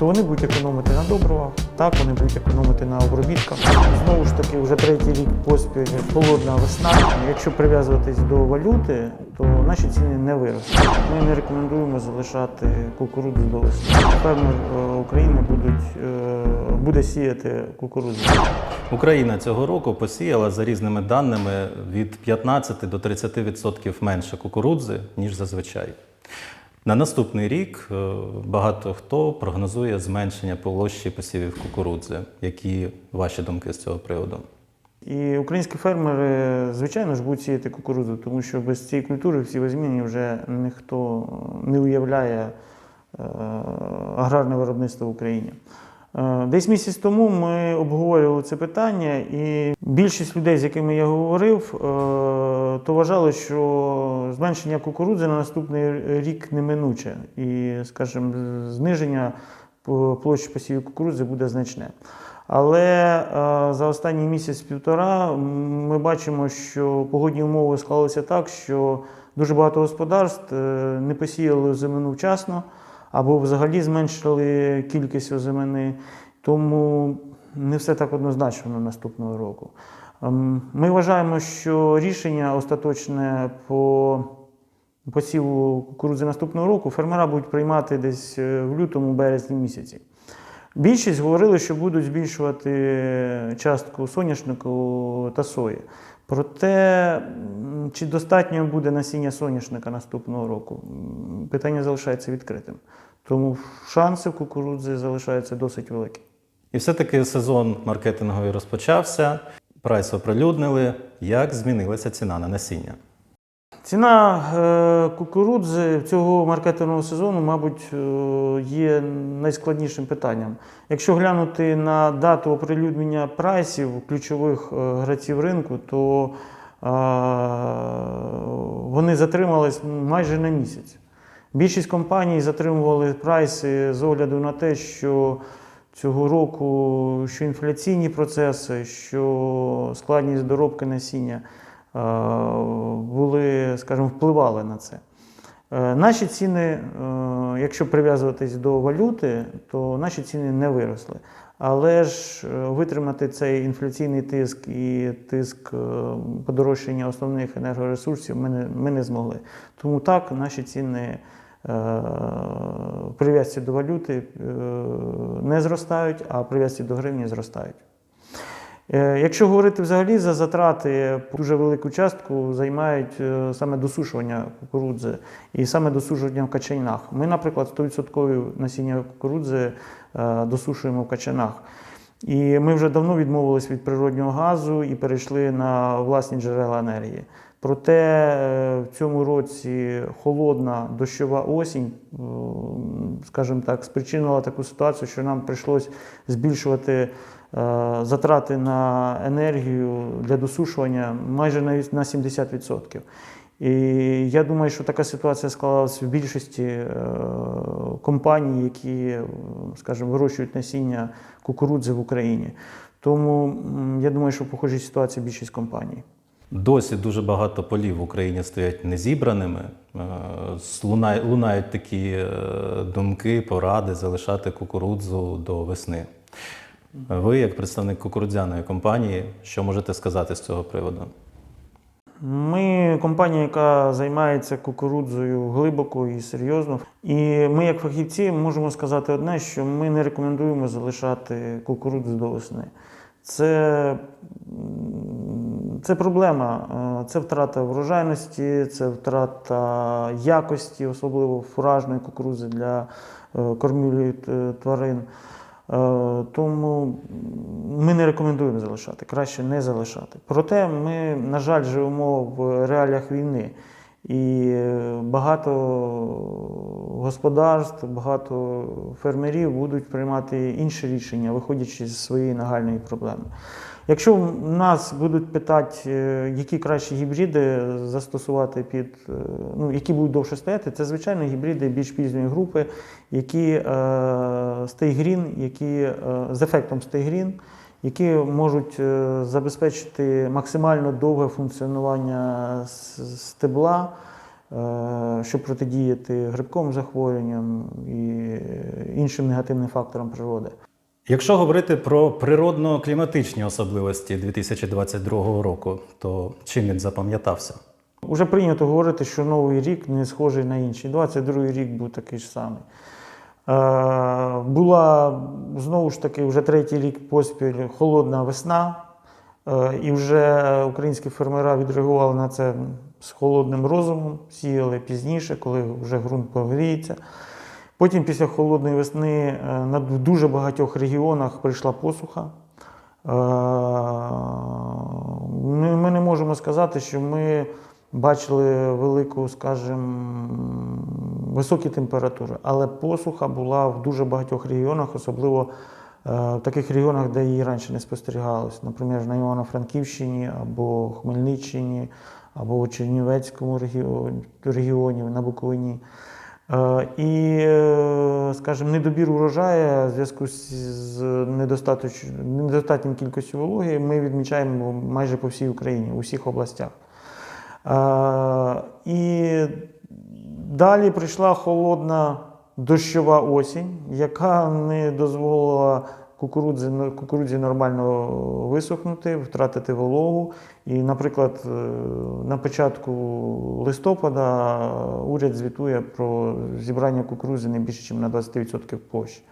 то вони будуть економити на добривах, так вони будуть економити на обробітках. Знову ж таки, вже третій рік поспіль холодна весна. Якщо прив'язуватись до валюти, то наші ціни не виросли. Ми не рекомендуємо залишати кукурудзу до весни. Фермер е, України будуть, е, буде сіяти кукурудзу. Україна цього року посіяла за різними даними від 15 до 30% менше кукурудзи, ніж зазвичай. На наступний рік е, багато хто прогнозує зменшення площі посівів кукурудзи. Які ваші думки з цього приводу? І українські фермери, звичайно ж, будуть сіяти кукурудзу, тому що без цієї культури всі сівозміні вже ніхто не уявляє е, аграрне виробництво в Україні. Е, Десь місяць тому ми обговорювали це питання, і більшість людей, з якими я говорив, е, то вважали, що зменшення кукурудзи на наступний рік неминуче, і, скажімо, зниження площі посівів кукурудзи буде значне. Але е, за останній місяць-півтора ми бачимо, що погодні умови склалися так, що дуже багато господарств не посіяли озимину вчасно або взагалі зменшили кількість озимини. Тому не все так однозначно на наступного року. Ем, Ми вважаємо, що рішення остаточне по посіву кукурудзи наступного року фермера будуть приймати десь е, в лютому-березні місяці. Більшість говорили, що будуть збільшувати частку соняшнику та сої. Проте, чи достатньо буде насіння соняшника наступного року, питання залишається відкритим. Тому шанси в кукурудзи залишаються досить великі. І все-таки сезон маркетинговий розпочався, прайс оприлюднили. Як змінилася ціна на насіння? Ціна е, кукурудзи цього маркетингового сезону, мабуть, е, є найскладнішим питанням. Якщо глянути на дату оприлюднення прайсів ключових е, гравців ринку, то вони затримались майже на місяць. Більшість компаній затримували прайси з огляду на те, що цього року що інфляційні процеси, що складність доробки насіння були, скажімо, впливали на це. Е, Наші ціни, е, якщо прив'язуватись до валюти, то наші ціни не виросли. Але ж е, витримати цей інфляційний тиск і тиск е, подорожчання основних енергоресурсів ми не, ми не змогли. Тому так, наші ціни е, прив'язці до валюти е, не зростають, а прив'язці до гривні зростають. Е, Якщо говорити взагалі за затрати, дуже велику частку займають е, саме досушування кукурудзи і саме досушування в качанах. Ми, наприклад, 100% насіння кукурудзи е, досушуємо в качанах. І ми вже давно відмовились від природнього газу і перейшли на власні джерела енергії. Проте в цьому році холодна дощова осінь, скажімо так, спричинила таку ситуацію, що нам прийшлось збільшувати затрати на енергію для досушування майже навіть на 70%. І я думаю, що така ситуація склалася в більшості е, компаній, які, е, скажімо, вирощують насіння кукурудзи в Україні. Тому я думаю, що в похожій ситуації більшість компаній. Досі дуже багато полів в Україні стоять незібраними. Е, Лунають такі е, думки, поради залишати кукурудзу до весни. Ви, як представник кукурудзяної компанії, що можете сказати з цього приводу? Ми компанія, яка займається кукурудзою глибоко і серйозно. І ми, як фахівці, можемо сказати одне, що ми не рекомендуємо залишати кукурудзу до весни. Це, це проблема, це втрата врожайності, це втрата якості, особливо фуражної кукурудзи для е, кормівлі е, тварин. Е, Тому ми не рекомендуємо залишати, краще не залишати. Проте ми, на жаль, живемо в реаліях війни. І багато господарств, багато фермерів будуть приймати інші рішення, виходячи з своєї нагальної проблеми. Якщо нас будуть питати, е, які кращі гібриди застосувати під, е, ну, які будуть довше стояти, це звичайно гібриди більш пізньої групи, які е, стейгрін, які з ефектом стейгрін, які можуть забезпечити максимально довге функціонування стебла щоб протидіяти грибковим захворюванням і іншим негативним факторам природи. Якщо говорити про природно-кліматичні особливості 2022 року, то чим він запам'ятався? Уже прийнято говорити, що новий рік не схожий на інший. 22-й рік був такий ж самий. Е, була знову ж таки вже третій рік поспіль холодна весна, е, і вже українські фермера відреагували на це з холодним розумом, сіяли пізніше, коли вже ґрунт погріється. Потім після холодної весни е, на дуже багатьох регіонах прийшла посуха. Е, Ми не можемо сказати, що ми бачили велику, скажімо, високі температури, але посуха була в дуже багатьох регіонах, особливо е, в таких регіонах, де її раніше не спостерігалось. Наприклад, на Івано-Франківщині або Хмельниччині, або у Чернівецькому регіоні на Буковині. Е, І, е, скажімо, недобір урожаю в зв'язку з недостатньою кількістю вологи ми відмічаємо майже по всій Україні, у всіх областях. Е, І далі прийшла холодна дощова осінь, яка не дозволила кукурудзі, кукурудзі нормально висохнути, втратити вологу. І, наприклад, е, на початку листопада уряд звітує про зібрання кукурудзи не більше, ніж на 20% площі.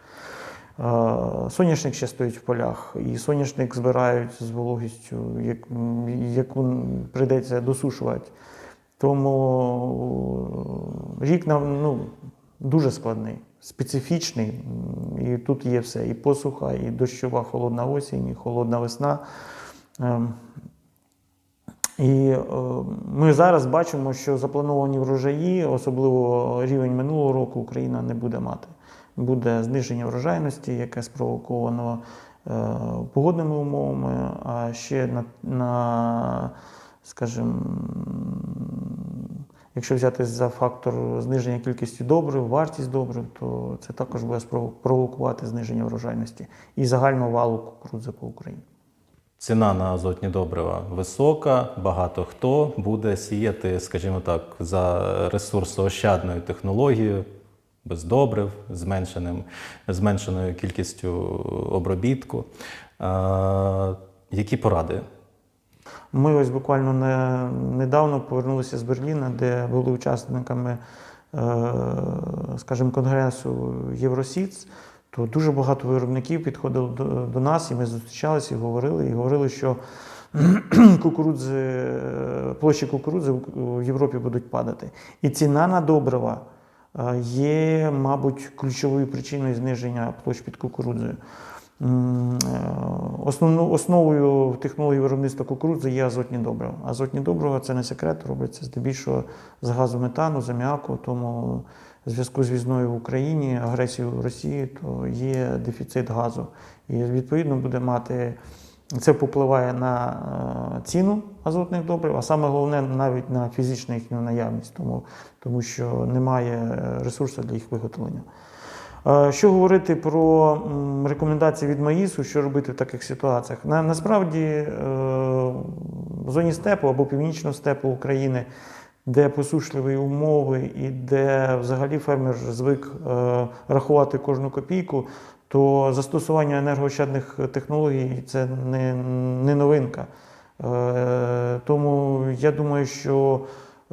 Е, Соняшник ще стоїть в полях, і соняшник збирають з вологістю, яку прийдеться досушувати. Тому рік нам ну, дуже складний, специфічний. І тут є все: і посуха, і дощова холодна осінь, і холодна весна. Ем, І е, ми зараз бачимо, що заплановані врожаї, особливо рівень минулого року, Україна не буде мати. Буде зниження врожайності, яке спровоковано е, погодними умовами, а ще на, на скажімо, якщо взяти за фактор зниження кількості добрив, вартість добрив, то це також буде спро- провокувати зниження врожайності і загального валу кукурудзи по Україні. Ціна на азотні добрива висока, багато хто буде сіяти, скажімо так, за ресурсоощадною технологією, без добрив, зменшеним, зменшеною кількістю обробітку. Е, які поради? Ми ось буквально не, недавно повернулися з Берліна, де були учасниками, е, скажімо, конгресу Євросіц. То дуже багато виробників підходило до, до нас, і ми зустрічалися і говорили, і говорили, що кукурудзи, площі кукурудзи в Європі будуть падати. І ціна на добрива е, є, мабуть, ключовою причиною зниження площ під кукурудзою. Е, Основну, основою технології виробництва кукурудзи є азотні добрива. Азотні добрива це не секрет, робиться здебільшого з газу метану, з аміаку. Тому в зв'язку з війною в Україні, агресією Росії, то є дефіцит газу. І відповідно буде мати. Це попливає на е, ціну азотних добрив, а саме головне навіть на фізичну їхню наявність, тому, тому що немає е, ресурсу для їх виготовлення. Що говорити про рекомендації від МАїСу, що робити в таких ситуаціях? На, насправді е, в зоні степу або північного степу України, де посушливі умови і де взагалі фермер звик е, рахувати кожну копійку, то застосування енергоощадних технологій це не, не новинка. Е, Тому я думаю, що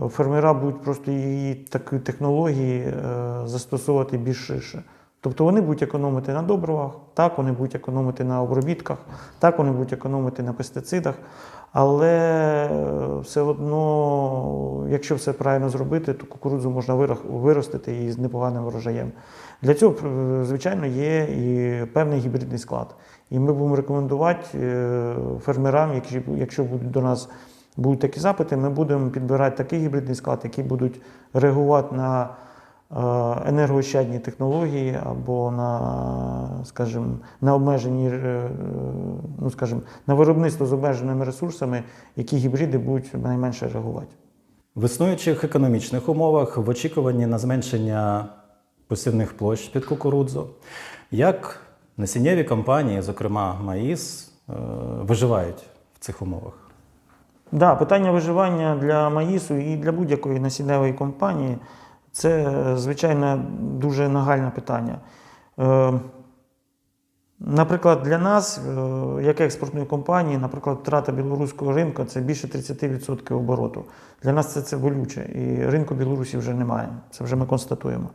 фермера будуть просто її такі технології застосовувати більш ширше. Тобто вони будуть економити на добривах, так, вони будуть економити на обробітках, так, вони будуть економити на пестицидах. Але е, все одно, якщо все правильно зробити, то кукурудзу можна виростити і з непоганим врожаєм. Для цього, е, звичайно, є і певний гібридний склад. І ми будемо рекомендувати е, фермерам, якщо, будуть до нас будуть такі запити, ми будемо підбирати такий гібридний склад, який будуть реагувати на енергоощадні технології або на, скажімо, на обмежені, е, ну, скажімо, на виробництво з обмеженими ресурсами, які гібриди будуть найменше реагувати. В існуючих економічних умовах в очікуванні на зменшення посівних площ під кукурудзу, як насіннєві компанії, зокрема Маїс, е, виживають в цих умовах? Да, питання виживання для Маїсу і для будь-якої насінневої компанії це, е, звичайно, дуже нагальне питання. Е, Наприклад, для нас, е, як експортної компанії, наприклад, втрата білоруського ринку це більше 30% обороту. Для нас це, це болюче, і ринку Білорусі вже немає. Це вже ми констатуємо.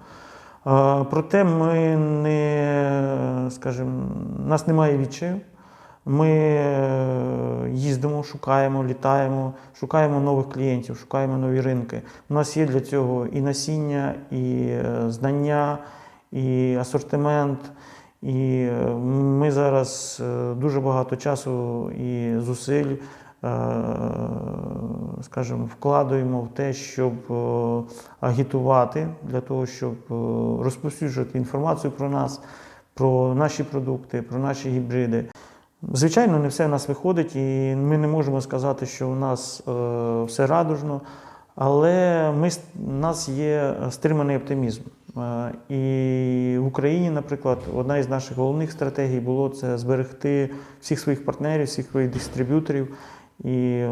Проте ми не, скажімо, нас немає відчаю. Ми їздимо, шукаємо, літаємо, шукаємо нових клієнтів, шукаємо нові ринки. У нас є для цього і насіння, і е, знання, і асортимент. І е, ми зараз е, дуже багато часу і зусиль, скажімо, вкладаємо в те, щоб агітувати для того, щоб розповсюджувати інформацію про нас, про наші продукти, про наші гібриди. Звичайно, не все в нас виходить, і ми не можемо сказати, що у нас е, все радужно, але ми, у нас є стриманий оптимізм. Е, і в Україні, наприклад, одна із наших головних стратегій було це зберегти всіх своїх партнерів, всіх своїх дистриб'юторів. І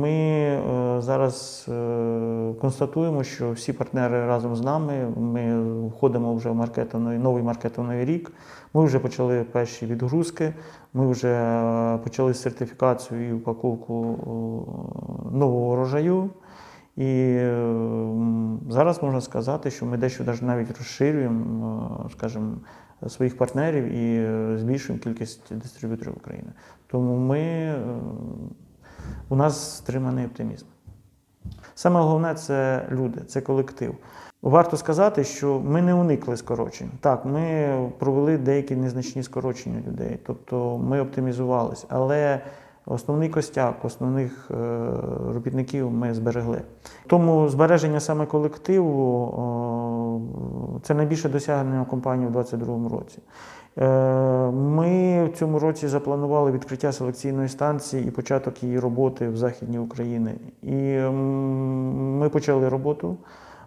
ми е, зараз е, констатуємо, що всі партнери разом з нами. Ми входимо вже в маркетинговий, новий маркетинговий рік. Ми вже почали перші відгрузки, ми вже е, почали сертифікацію і упаковку е, нового урожаю. І е, зараз можна сказати, що ми дещо навіть розширюємо, е, скажімо, своїх партнерів і е, збільшуємо кількість дистриб'юторів України. Тому ми, е, у нас стриманий оптимізм. Саме головне це люди, це колектив. Варто сказати, що ми не уникли скорочень. Так, ми провели деякі незначні скорочення людей, тобто ми оптимізувалися, але основний костяк, основних е, робітників ми зберегли. Тому збереження саме колективу це найбільше досягнення компанії у 2022 році. Е, Ми в цьому році запланували відкриття селекційної станції і початок її роботи в Західній Україні. І ми почали роботу.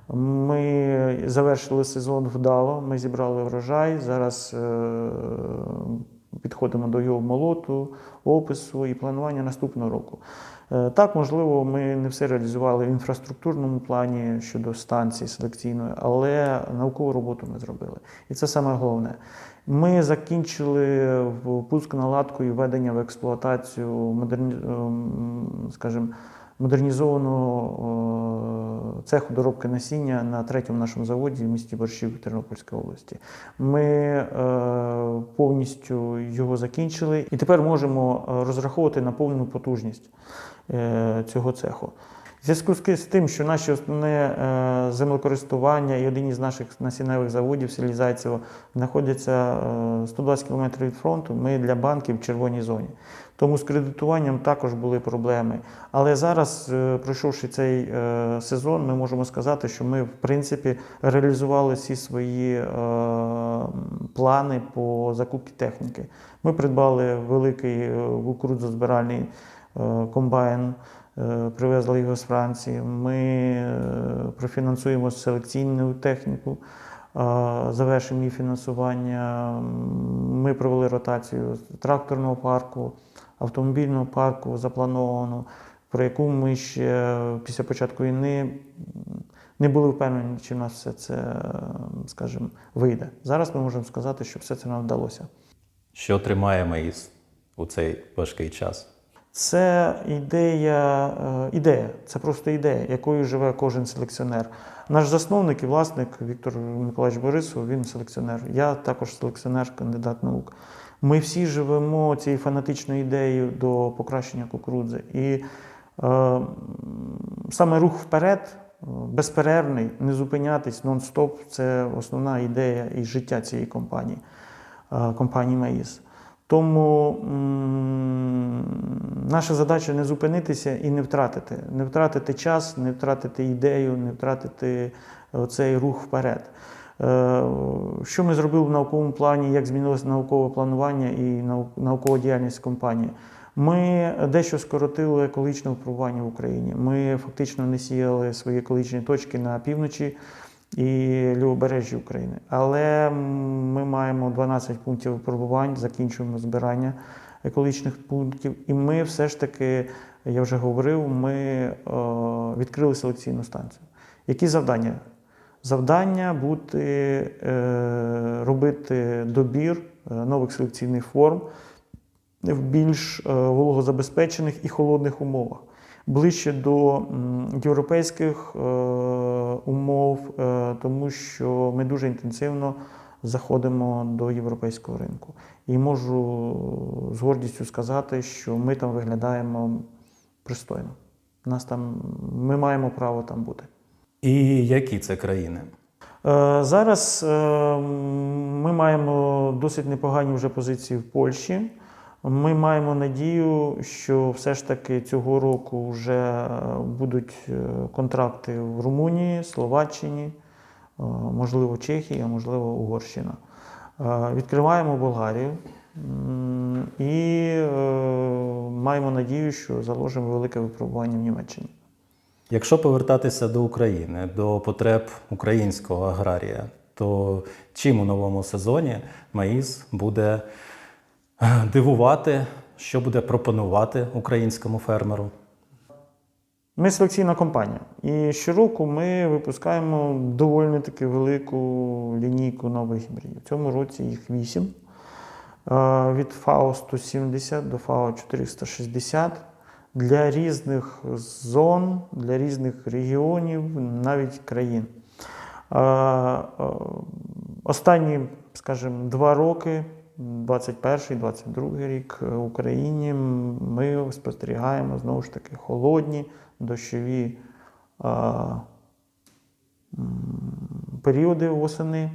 Ми завершили сезон вдало, ми зібрали врожай. Зараз е, підходимо до його молоту, опису і планування наступного року. Е, Так, можливо, ми не все реалізували в інфраструктурному плані щодо станції селекційної, але наукову роботу ми зробили. І це саме головне. Ми закінчили пуск наладку і введення в експлуатацію модерні... ем, скажімо, модернізованого е, цеху доробки насіння на третьому нашому заводі в місті Борщів Тернопільської області. Ми е, повністю його закінчили і тепер можемо е, розраховувати на повну потужність цього цеху. Зв'язку з тим, що наше основне е, землекористування і один із наших насінневих заводів в селі Зайцево знаходяться е, 120 км від фронту, ми для банків в червоній зоні. Тому з кредитуванням також були проблеми. Але зараз, е, пройшовши цей е, сезон, ми можемо сказати, що ми, в принципі, реалізували всі свої е, плани по закупці техніки. Ми придбали великий е, кукурудзозбиральний е, комбайн. Е, Привезли його з Франції. Ми е, профінансуємо селекційну техніку, е, завершимо її фінансування. Ми провели ротацію тракторного парку, автомобільного парку заплановано, про яку ми ще після початку війни не були впевнені, чи в нас все це, скажімо, вийде. Зараз ми можемо сказати, що все це нам вдалося. Що тримає Маїс у цей важкий час? Це ідея, е, ідея, це просто ідея, якою живе кожен селекціонер. Наш засновник і власник Віктор Миколаївич Борисов, він селекціонер. Я також селекціонер, кандидат наук. Ми всі живемо цією фанатичною ідеєю до покращення кукурудзи. І е, саме рух вперед, е, безперервний, не зупинятись, нон-стоп це основна ідея і життя цієї компанії, е, компанії Маїс. Тому наша задача не зупинитися і не втратити. Не втратити час, не втратити ідею, не втратити цей рух вперед. Е, Що ми зробили в науковому плані, як змінилося наукове планування і наукова діяльність компанії? Ми дещо скоротили екологічне випробування в Україні. Ми фактично не сіяли свої екологічні точки на півночі і лівобережжі України. Але ми маємо 12 пунктів випробувань, закінчуємо збирання екологічних пунктів, і ми все ж таки я вже говорив, ми е, відкрили селекційну станцію. Які завдання? Завдання бути, е, робити добір е, нових селекційних форм в більш вологозабезпечених і холодних умовах, ближче до європейських е, умов, е, тому що ми дуже інтенсивно заходимо до європейського ринку. І можу з гордістю сказати, що ми там виглядаємо пристойно. Нас там, ми маємо право там бути. І які це країни? Е, Зараз ми маємо досить непогані вже позиції в Польщі. Ми маємо надію, що все ж таки цього року вже е, будуть е, контракти в Румунії, Словаччині, е, можливо, Чехії, а можливо, Угорщина. Відкриваємо Болгарію і маємо надію, що заложимо велике випробування в Німеччині. Якщо повертатися до України, до потреб українського аграрія, то чим у новому сезоні Маїз буде дивувати, що буде пропонувати українському фермеру? Ми селекційна компанія. І щороку ми випускаємо доволі таки велику лінійку нових гібридів. В цьому році їх вісім. Е, Від ФАО 170 до ФАО 460 для різних зон, для різних регіонів, навіть країн. Е, е, Останні, скажімо, два роки, 21-22 рік в Україні ми спостерігаємо знову ж таки холодні, дощові е, періоди восени.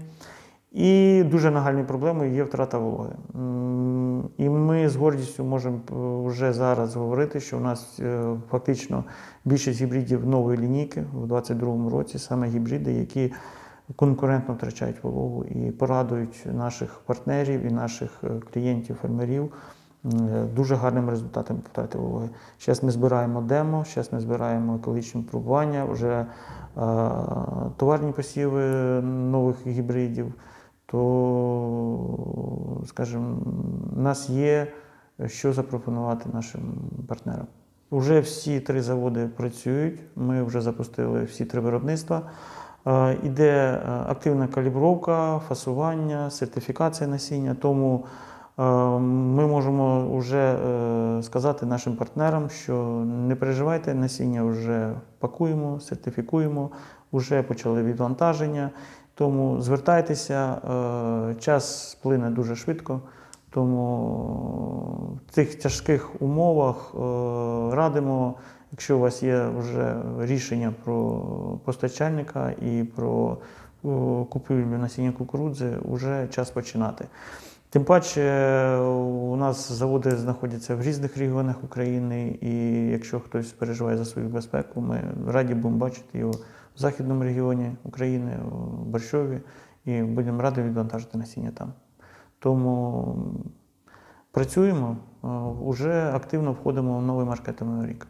І дуже нагальною проблемою є втрата вологи. І ми з гордістю можемо е, вже зараз говорити, що у нас е, фактично більшість гібридів нової лінійки в 2022 році, саме гібриди, які конкурентно втрачають вологу і порадують наших партнерів і наших е, клієнтів, фермерів дуже гарним результатом по втраті вологи. Зараз ми збираємо демо, зараз ми збираємо екологічні випробування, вже е, товарні посіви нових гібридів. То, скажімо, у нас є що запропонувати нашим партнерам. Уже всі три заводи працюють. Ми вже запустили всі три виробництва. Е, Іде е, активна калібровка, фасування, сертифікація насіння. Тому е, ми можемо вже сказати нашим партнерам, що не переживайте, насіння вже пакуємо, сертифікуємо, вже почали відвантаження. Тому звертайтеся, час сплине дуже швидко. Тому в цих тяжких умовах радимо, якщо у вас є вже рішення про постачальника і про е, купівлю насіння кукурудзи, вже час починати. Тим паче у нас заводи знаходяться в різних регіонах України, і якщо хтось переживає за свою безпеку, ми раді будемо бачити його в західному регіоні України, в Борщові, і будемо раді відвантажити насіння там. Тому працюємо, вже активно входимо в новий маркетинговий рік.